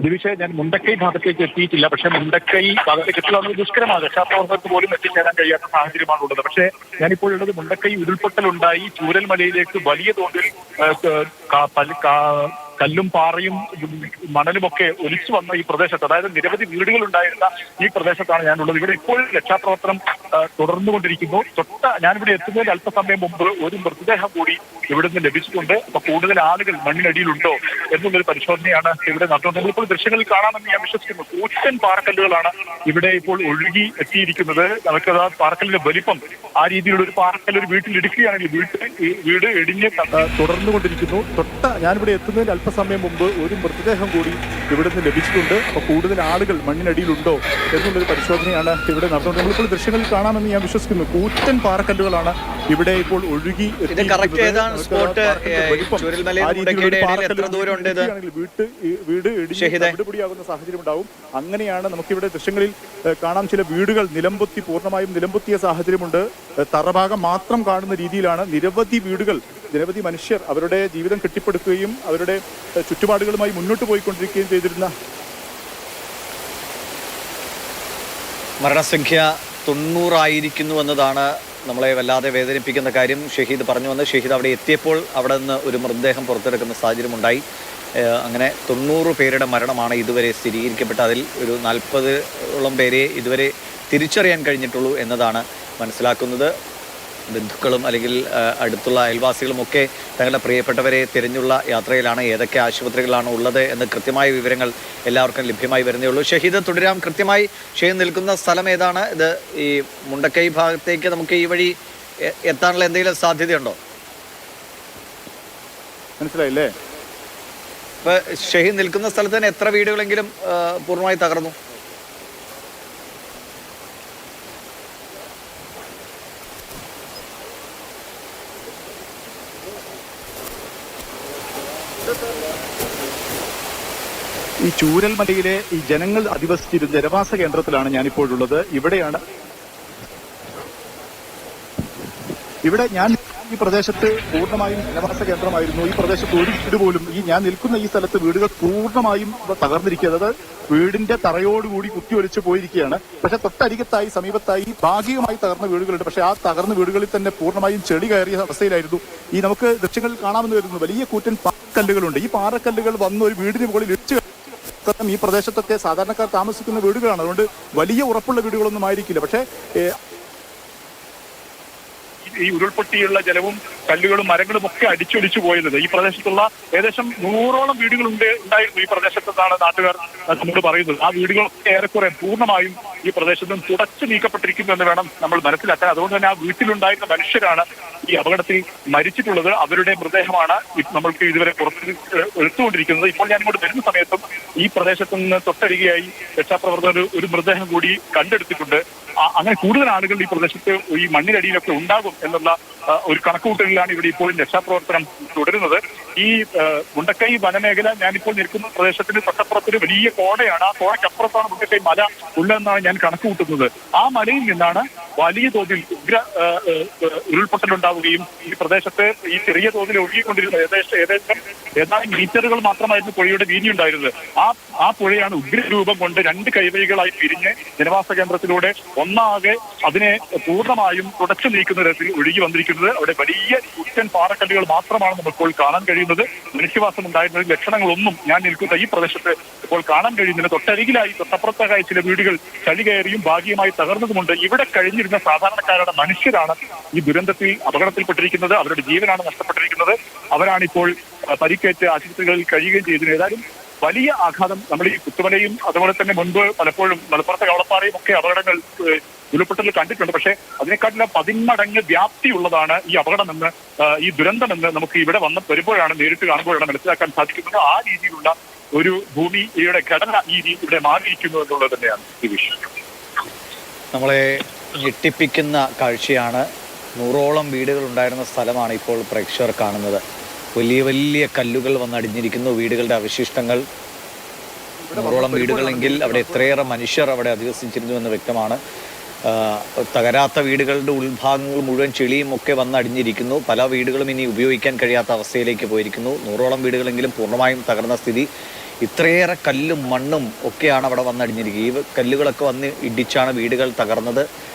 ദിവിഷ ഞാൻ മുണ്ടക്കൈ ഭാഗത്തേക്ക് എത്തിയിട്ടില്ല. പക്ഷെ മുണ്ടക്കൈ ഭാഗത്തേക്ക് എന്നത് ദുഷ്കരമാണ്. രക്ഷാപ്രവർത്തകർക്ക് പോലും എത്തിച്ചേരാൻ കഴിയാത്ത സാഹചര്യമാണ് ഉള്ളത്. പക്ഷേ ഞാനിപ്പോൾ ഉള്ളത് മുണ്ടക്കൈ ഉരുൾപൊട്ടലുണ്ടായി ചൂരൽമലയിലേക്ക് വലിയ തോതിൽ കല്ലും പാറയും മണലും ഒക്കെ ഒലിച്ചു വന്ന ഈ പ്രദേശത്ത് അതായത് നിരവധി വീടുകൾ ഉണ്ടായിരുന്ന ഈ പ്രദേശത്താണ് ഞാനുള്ളത്. ഇവിടെ ഇപ്പോൾ രക്ഷാപ്രവർത്തനം തുടർന്നുകൊണ്ടിരിക്കുന്നു. തൊട്ട ഞാനിവിടെ എത്തുന്നതിന് അല്പസമയം മുമ്പ് ഒരു മൃതദേഹം കൂടി ഇവിടുന്ന് ലഭിച്ചിട്ടുണ്ട്. അപ്പൊ കൂടുതൽ ആളുകൾ മണ്ണിനടിയിലുണ്ടോ എന്നുള്ളൊരു പരിശോധനയാണ് ഇവിടെ നടത്തുന്നത്. ഇപ്പോൾ ദൃശ്യങ്ങളിൽ കാണാമെന്ന് ഞാൻ വിശ്വസിക്കുന്നു. കൂറ്റൻ പാറക്കല്ലുകളാണ് ഇവിടെ ഇപ്പോൾ ഒഴുകി എത്തിയിരിക്കുന്നത്. നമുക്കത് ആ പാറക്കല്ലിന്റെ വലിപ്പം ആ രീതിയിലുള്ള ഒരു പാറക്കല്ല് ഒരു വീട്ടിൽ ഇടുക്കുകയാണെങ്കിൽ വീട്ടിൽ വീട് ഇടിഞ്ഞ് തുടർന്നുകൊണ്ടിരിക്കുന്നു. തൊട്ട ഞാനിവിടെ എത്തുന്നതിന് അല്പസമയം മുമ്പ് ഒരു മൃതദേഹം കൂടി ഇവിടെ നിന്ന് ലഭിച്ചിട്ടുണ്ട്. അപ്പോൾ കൂടുതൽ ആളുകൾ മണ്ണിനടിയിലുണ്ടോ എന്നുള്ളൊരു പരിശോധനയാണ് ഇവിടെ നടത്തുന്നത് നമ്മളിപ്പോൾ ദൃശ്യങ്ങളിൽ കാണാമെന്ന് ഞാൻ വിശ്വസിക്കുന്നു. കൂറ്റൻ പാറക്കല്ലുകളാണ് ഇവിടെ ഇപ്പോൾ ഒഴുകി? വീട്ട് വീട് സാഹചര്യം ഉണ്ടാവും. അങ്ങനെയാണ് നമുക്കിവിടെ ദൃശ്യങ്ങളിൽ കാണാം. ചില വീടുകൾ നിലമ്പൊത്തി പൂർണമായും നിലമ്പൊത്തിയ സാഹചര്യമുണ്ട്. തറഭാഗം മാത്രം കാണുന്ന രീതിയിലാണ് നിരവധി വീടുകൾ നിരവധി മനുഷ്യർ അവരുടെ ജീവിതം കെട്ടിപ്പടുക്കുകയും അവരുടെ ചുറ്റുപാടുകളുമായി മുന്നോട്ട് പോയിക്കൊണ്ടിരിക്കുകയും ചെയ്തിരുന്ന മരണസംഖ്യ തൊണ്ണൂറായിരിക്കുന്നു എന്നതാണ് നമ്മളെ വല്ലാതെ വേദനിപ്പിക്കുന്ന കാര്യം. ഷഹീദ് പറഞ്ഞു വന്ന് ഷഹീദ് അവിടെ എത്തിയപ്പോൾ അവിടെ നിന്ന് ഒരു മൃതദേഹം പുറത്തെടുക്കുന്ന സാഹചര്യമുണ്ടായി. അങ്ങനെ തൊണ്ണൂറ് പേരുടെ മരണമാണ് ഇതുവരെ സ്ഥിരീകരിക്കപ്പെട്ട അതിൽ ഒരു നാൽപ്പതോളം പേരെ ഇതുവരെ തിരിച്ചറിയാൻ കഴിഞ്ഞിട്ടുള്ളൂ എന്നതാണ് മനസ്സിലാക്കുന്നത്. ബന്ധുക്കളും അല്ലെങ്കിൽ അടുത്തുള്ള അയൽവാസികളും ഒക്കെ തങ്ങളുടെ പ്രിയപ്പെട്ടവരെ തിരഞ്ഞുള്ള യാത്രയിലാണ് ഏതൊക്കെ ആശുപത്രികളാണ് ഉള്ളത് എന്ന് കൃത്യമായ വിവരങ്ങൾ എല്ലാവർക്കും ലഭ്യമായി വരുന്നേ ഉള്ളൂ. ഷഹീദ് തുടരാം. കൃത്യമായി ഷെയ്ദ് നിൽക്കുന്ന സ്ഥലം ഏതാണ്? ഇത് ഈ മുണ്ടക്കൈ ഭാഗത്തേക്ക് നമുക്ക് ഈ വഴി എത്താനുള്ള എന്തെങ്കിലും സാധ്യതയുണ്ടോ? മനസ്സിലായില്ലേ? ഇപ്പൊ ഷഹീദ് നിൽക്കുന്ന സ്ഥലത്ത് തന്നെ എത്ര വീടുകളെങ്കിലും പൂർണമായി തകർന്നു? ഈ ചൂരൽമലയിലെ ഈ ജനങ്ങൾ അധിവസിച്ചിരുന്ന ജനവാസ കേന്ദ്രത്തിലാണ് ഞാനിപ്പോഴുള്ളത്. ഇവിടെയാണ് ഇവിടെ ഞാൻ ഈ പ്രദേശത്ത് പൂർണമായും ജനവാസ കേന്ദ്രമായിരുന്നു. ഈ പ്രദേശത്ത് ഒരു വീട് പോലും ഈ ഞാൻ നിൽക്കുന്ന ഈ സ്ഥലത്ത് വീടുകൾ പൂർണമായും തകർന്നിരിക്കുന്നത് അത് വീടിന്റെ തറയോടുകൂടി കുത്തിയൊലിച്ച് പോയിരിക്കുകയാണ്. പക്ഷെ തൊട്ടരികത്തായി സമീപത്തായി ഭാഗികമായി തകർന്ന വീടുകളുണ്ട്. പക്ഷെ ആ തകർന്ന വീടുകളിൽ തന്നെ പൂർണമായും ചെളി കയറിയ അവസ്ഥയിലായിരുന്നു. ഈ നമുക്ക് ദൃശ്യങ്ങളിൽ കാണാമെന്ന് വരുന്നു വലിയ കൂറ്റൻ പാറക്കല്ലുകളുണ്ട്. ഈ പാറക്കല്ലുകൾ വന്ന് ഒരു വീടിന് മുകളിൽ ഇടിച്ചു കാരണം ഈ പ്രദേശത്തൊക്കെ സാധാരണക്കാർ താമസിക്കുന്ന വീടുകളാണ്. അതുകൊണ്ട് വലിയ ഉറപ്പുള്ള വീടുകളൊന്നും ആയിരിക്കില്ല. പക്ഷേ ഈ ഉരുൾപൊട്ടിയുള്ള ജലവും കല്ലുകളും മരങ്ങളും ഒക്കെ അടിച്ചൊടിച്ചു പോയത് ഈ പ്രദേശത്തുള്ള ഏകദേശം നൂറോളം വീടുകളുണ്ട് ഉണ്ടായിരുന്നു ഈ പ്രദേശത്തെന്നാണ് നാട്ടുകാർ നമ്മോട് പറയുന്നത്. ആ വീടുകളൊക്കെ ഏറെക്കുറെ പൂർണമായും ഈ പ്രദേശത്ത് തുടച്ചു നീക്കപ്പെട്ടിരിക്കുന്നു എന്ന് വേണം നമ്മൾ മനസ്സിലാക്കാൻ. അതുകൊണ്ട് തന്നെ ആ വീട്ടിലുണ്ടായിരുന്ന മനുഷ്യരാണ് ഈ അപകടത്തിൽ മരിച്ചിട്ടുള്ളത്. അവരുടെ മൃതദേഹമാണ് നമ്മൾക്ക് ഇതുവരെ പുറത്ത് എടുത്തുകൊണ്ടിരിക്കുന്നത്. ഇപ്പോൾ ഞാൻ ഇങ്ങോട്ട് വരുന്ന സമയത്തും ഈ പ്രദേശത്ത് നിന്ന് തൊട്ടരികയായി രക്ഷാപ്രവർത്തകർ ഒരു മൃതദേഹം കൂടി കണ്ടെടുത്തിട്ടുണ്ട്. അങ്ങനെ കൂടുതൽ ആളുകൾ ഈ പ്രദേശത്ത് ഈ മണ്ണിനടിയിലൊക്കെ ഉണ്ടാകും എന്നുള്ള ഒരു കണക്കുകൂട്ടലിലാണ് ഇവിടെ ഇപ്പോഴും രക്ഷാപ്രവർത്തനം തുടരുന്നത്. ഈ മുണ്ടക്കൈ വനമേഖല ഞാനിപ്പോൾ നിൽക്കുന്ന പ്രദേശത്തിന് തൊട്ടപ്പുറത്തൊരു വലിയ കോടയാണ്. ആ കോടയ്ക്കപ്പുറത്താണ് മുണ്ടക്കൈ മല ഉള്ളതെന്നാണ് ഞാൻ കണക്കുകൂട്ടുന്നത്. ആ മലയിൽ നിന്നാണ് വലിയ തോതിൽ ഉഗ്ര ഉരുൾപൊട്ടലുണ്ടാവുകയും ഈ പ്രദേശത്ത് ഈ ചെറിയ തോതിൽ ഒഴുകിക്കൊണ്ടിരുന്ന ഏകദേശം ഏകദേശം ഏതാനും മീറ്ററുകൾ മാത്രമായിരുന്നു പുഴയുടെ വീതി ഉണ്ടായിരുന്നത് ആ ആ പുഴയാണ് ഉഗ്രരൂപം കൊണ്ട് രണ്ട് കൈവഴികളായി പിരിഞ്ഞ് ജനവാസ കേന്ദ്രത്തിലൂടെ ഒന്നാകെ അതിനെ പൂർണമായും തുടച്ചു നീക്കുന്ന തരത്തിൽ ഒഴുകി വന്നിരിക്കുന്നത്. അവിടെ വലിയ കുറ്റൻ പാറക്കല്ലുകൾ മാത്രമാണ് നമുക്കിപ്പോൾ കാണാൻ കഴിയുന്നത്. മനുഷ്യവാസം ഉണ്ടായിരുന്ന ലക്ഷണങ്ങളൊന്നും ഞാൻ നിൽക്കുന്ന ഈ പ്രദേശത്ത് ഇപ്പോൾ കാണാൻ കഴിയുന്നില്ല. തൊട്ടരികിലായി തൊട്ടപ്പുറത്തായ ചില വീടുകൾ ചളി കയറിയും ഭാഗികമായി തകർന്നതുമുണ്ട്. ഇവിടെ കഴിഞ്ഞിരുന്ന സാധാരണക്കാരുടെ മനുഷ്യരാണ് ഈ ദുരന്തത്തിൽ അപകടത്തിൽപ്പെട്ടിരിക്കുന്നത്. അവരുടെ ജീവനാണ് നഷ്ടപ്പെട്ടിരിക്കുന്നത്. അവരാണിപ്പോൾ പരിക്കേറ്റ് ആശുപത്രികളിൽ കഴിയുകയും ചെയ്തിരുന്നത് ഏതായാലും വലിയ ആഘാതം നമ്മൾ ഈ കുത്തുമലയും അതുപോലെ തന്നെ മുൻപ് പലപ്പോഴും മലപ്പുറത്തെ കവളപ്പാറയും ഒക്കെ അപകടങ്ങൾ ഉരുൾപൊട്ടൽ കണ്ടിട്ടുണ്ട്. പക്ഷേ അതിനെക്കാട്ടിലും പതിന്മടങ്ങ് വ്യാപ്തിയുള്ളതാണ് ഈ അപകടമെന്ന് ഈ ദുരന്തമെന്ന് നമുക്ക് ഇവിടെ വന്ന് വരുമ്പോഴാണ് നേരിട്ട് കാണുമ്പോഴാണ് മനസ്സിലാക്കാൻ സാധിക്കുന്നത്. ആ രീതിയിലുള്ള ഒരു ഭൂമിയുടെ ഘടന ഈ ഇവിടെ മാറിയിരിക്കുന്നു എന്നുള്ളത് തന്നെയാണ് ഈ വിഷയം. നമ്മളെ ഞെട്ടിപ്പിക്കുന്ന കാഴ്ചയാണ്. നൂറോളം വീടുകൾ ഉണ്ടായിരുന്ന സ്ഥലമാണ് ഇപ്പോൾ പ്രേക്ഷകർ കാണുന്നത്. വലിയ വലിയ കല്ലുകൾ വന്നടിഞ്ഞിരിക്കുന്നു വീടുകളുടെ അവശിഷ്ടങ്ങൾ നൂറോളം വീടുകളെങ്കിൽ അവിടെ എത്രയേറെ മനുഷ്യർ അവിടെ അധിവസിച്ചിരുന്നു എന്ന് വ്യക്തമാണ്. തകരാത്ത വീടുകളുടെ ഉൾഭാഗങ്ങൾ മുഴുവൻ ചെളിയും ഒക്കെ വന്നടിഞ്ഞിരിക്കുന്നു പല വീടുകളും ഇനി ഉപയോഗിക്കാൻ കഴിയാത്ത അവസ്ഥയിലേക്ക് പോയിരിക്കുന്നു. നൂറോളം വീടുകളെങ്കിലും പൂർണമായും തകർന്ന സ്ഥിതി. ഇത്രയേറെ കല്ലും മണ്ണും ഒക്കെയാണ് അവിടെ വന്നടിഞ്ഞിരിക്കുക ഈ കല്ലുകളൊക്കെ വന്ന് ഇടിച്ചാണ് വീടുകൾ തകർന്നത്.